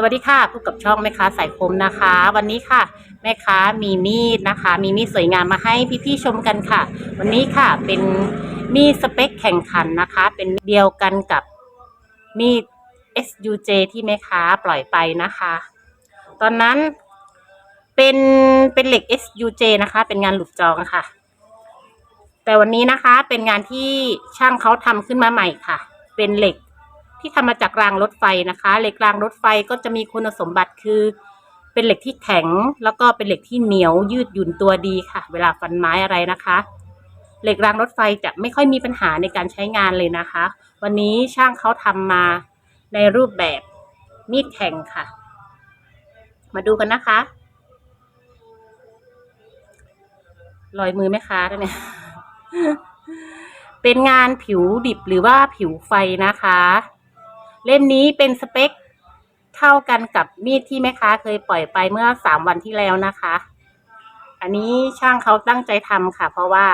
สวัสดีค่ะพบกับช่องแม่ค้าสายคมนะคะ วันนี้ค่ะ แม่ค้ามีมีดนะคะ มีมีดสวยงามมาให้พี่ๆชมกันค่ะ วันนี้ค่ะเป็นมีดสเปคแข่งขันนะคะ เป็นเดียวกันกับมีด SUJ ที่แม่ค้าปล่อยไปนะคะ ตอนนั้นเป็นเป็นเหล็ก SUJ นะคะ เป็นงานหลุดจองค่ะ แต่วันนี้นะคะเป็นงานที่ช่างเขาทำขึ้นมาใหม่ค่ะ เป็นเหล็ก ที่ทำมาจากรางรถไฟนะคะ เหล็กรางรถไฟก็จะมีคุณสมบัติคือ เป็นเหล็กที่แข็ง แล้วก็เป็นเหล็กที่เหนียวยืดหยุ่นตัวดีค่ะ เวลาฟันไม้อะไรนะคะ เหล็กรางรถไฟจะไม่ค่อยมีปัญหาในการใช้งานเลยนะคะ วันนี้ช่างเขาทำมาในรูปแบบมีดแข็งค่ะ มาดูกันนะคะรอยมือแม่ค้าด้วยเนี่ยเป็นงานผิวดิบหรือว่าผิวไฟนะคะ เล่มนี้เป็นสเปคเท่ากันกับมีดที่แม่ค้าเคยปล่อยไปเมื่อสามวันที่แล้วนะคะ อันนี้ช่างเขาตั้งใจทำค่ะ เพราะว่า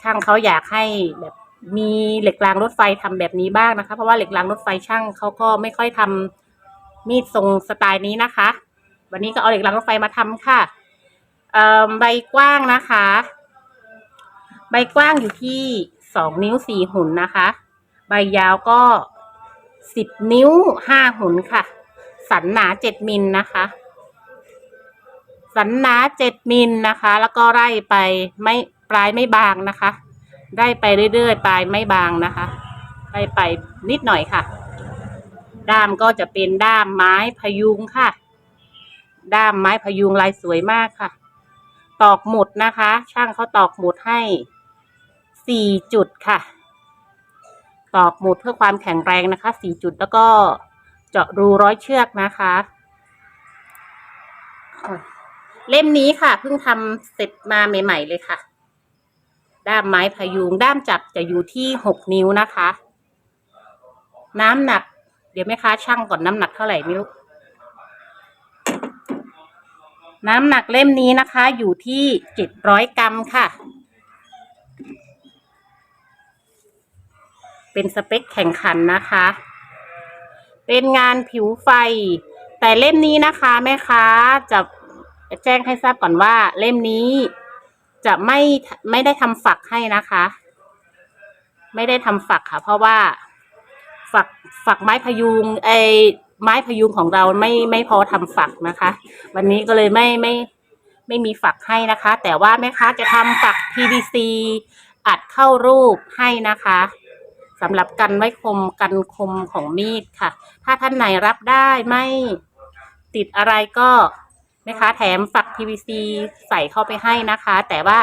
ช่างเขาอยากให้แบบมีเหล็กรางรถไฟทำแบบนี้บ้างนะคะ เพราะว่าเหล็กรางรถไฟช่างเขาก็ไม่ค่อยทำมีดทรงสไตล์นี้นะคะ วันนี้ก็เอาเหล็กรางรถไฟมาทำค่ะใบกว้างนะคะ ใบกว้างอยู่ที่สองนิ้วสี่หุ่นนะคะ ใบยาวก็ สิบนิ้วห้าหุ่นค่ะ สันหนาเจ็ดมิลนะคะ สันหนาเจ็ดมิลนะคะ แล้วก็ไล่ไปไม่ปลายไม่บางนะคะไล่ไปเรื่อยๆ ปลายไม่บางนะคะไล่ไปนิดหน่อยค่ะ ด้ามก็จะเป็นด้ามไม้พยุงค่ะ ด้ามไม้พยุงลายสวยมากค่ะ ตอกหมุดนะคะ ช่างเขาตอกหมุดให้สี่จุดค่ะ ตอกหมุดเพื่อความแข็งแรงนะคะสี่จุดแล้วก็เจาะรูร้อยเชือกนะคะ เล่มนี้ค่ะเพิ่งทำเสร็จมาใหม่ ๆ เลยค่ะ ด้ามไม้พยุงด้ามจับจะอยู่ที่หกนิ้วนะคะ น้ำหนัก เดี๋ยวแม่ค้าช่างก่อนน้ำหนักเท่าไหร่ไม่รู้น้ำหนักเล่มนี้นะคะอยู่ที่เจ็ดร้อยกรัมค่ะ เป็นสเปคแข่งขันนะคะ เป็นงานผิวไฟ แต่เล่มนี้นะคะ แม่ค้าจะแจ้งให้ทราบก่อนว่า เล่มนี้จะไม่ไม่ได้ทำฝักให้นะคะ ไม่ได้ทำฝักค่ะ เพราะว่าฝักฝักไม้พยุงไอไม้พยุงของเราไม่ไม่พอทำฝักนะคะ วันนี้ก็เลยไม่ไม่ไม่มีฝักให้นะคะ แต่ว่าแม่ค้าจะทำฝัก PVC อัดเข้ารูปให้นะคะ สำหรับกันไว้คมกันคมของมีดค่ะ ถ้าท่านไหนรับได้ไม่ติดอะไรก็นะคะ แถมฝัก PVC ใส่เข้าไปให้นะคะ แต่ว่า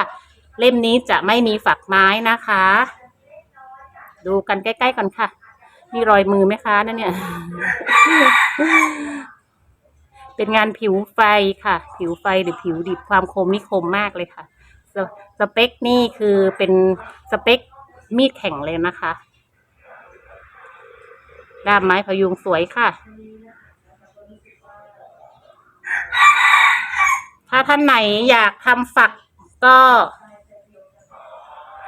เล่มนี้จะไม่มีฝักไม้นะคะ ดูกันใกล้ๆก่อนค่ะ มีรอยมือไหมคะนั่นเนี่ย เป็นงานผิวไฟค่ะ ผิวไฟหรือผิวดิบความคมนี่คมมากเลยค่ะสสเปคนี่คือเป็นสเปคมีดแข็งเลยนะคะ ด้ามไม้พยุงสวยค่ะ ถ้าท่านไหนอยากทำฝักก็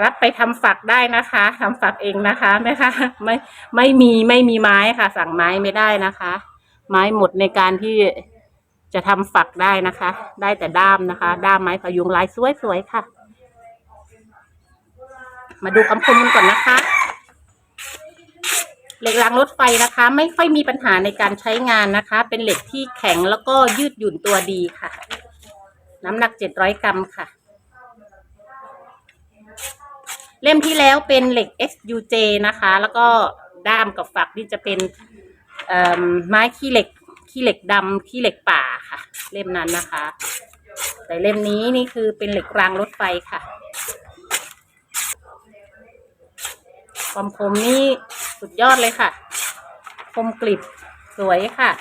รับไปทำฝักได้นะคะทำฝักเองนะคะแม่คะไม่ไม่มีไม่มีไม้ค่ะ สั่งไม้ไม่ได้นะคะ ไม้หมดในการที่จะทำฝักได้นะคะ ได้แต่ด้ามนะคะ ด้ามไม้พยุงลายสวยๆค่ะ มาดูคำคมกันก่อนนะคะ เหล็กรางรถไฟนะคะ ไม่ค่อยมีปัญหาในการใช้งานนะคะ เป็นเหล็กที่แข็งแล้วก็ยืดหยุ่นตัวดีค่ะ น้ำหนักเจ็ดร้อยกรัมค่ะ เล่มที่แล้วเป็นเหล็ก SUJ นะคะ แล้วก็ด้ามกับฝักนี่จะเป็นเอ่อไม้ขี้เหล็กขี้เหล็กดำขี้เหล็กป่าค่ะ เล่มนั้นนะคะ แต่เล่มนี้นี่คือเป็นเหล็กรางรถไฟค่ะความคมนี่ สุดยอดเลยค่ะ คมกริบสวยค่ะ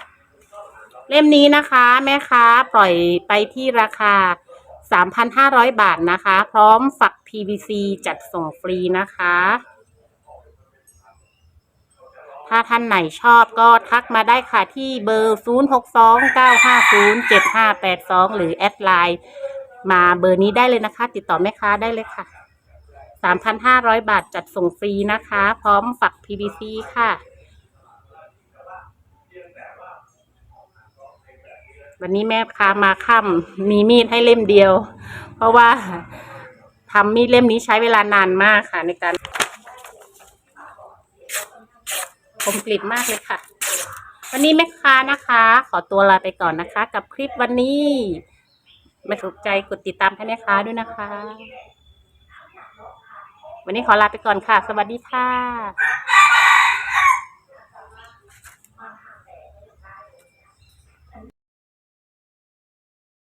เล่มนี้นะคะ แม่ค้าปล่อยไปที่ราคา 3,500 บาทนะคะ พร้อมฝัก PVC จัดส่งฟรีนะคะ ถ้าท่านไหนชอบก็ทักมาได้ค่ะที่เบอร์ 0629507582 หรือแอดไลน์มาเบอร์นี้ได้เลยนะคะ ติดต่อแม่ค้าได้เลยค่ะ 3,500 บาทจัดส่งฟรีนะคะ พร้อมฝัก PVC ค่ะ วันนี้แม่ค้ามาค่ำมีมีดให้เล่มเดียว เพราะว่าทำมีดเล่มนี้ใช้เวลานานมากค่ะ ในการคมกริบมากเลยค่ะ วันนี้แม่ค้านะคะ ขอตัวลาไปก่อนนะคะ กับคลิปวันนี้ ไม่ถูกใจกดติดตามให้แม่ค้าด้วยนะคะ วันนี้ขอลาไปก่อนค่ะ สวัสดีค่ะ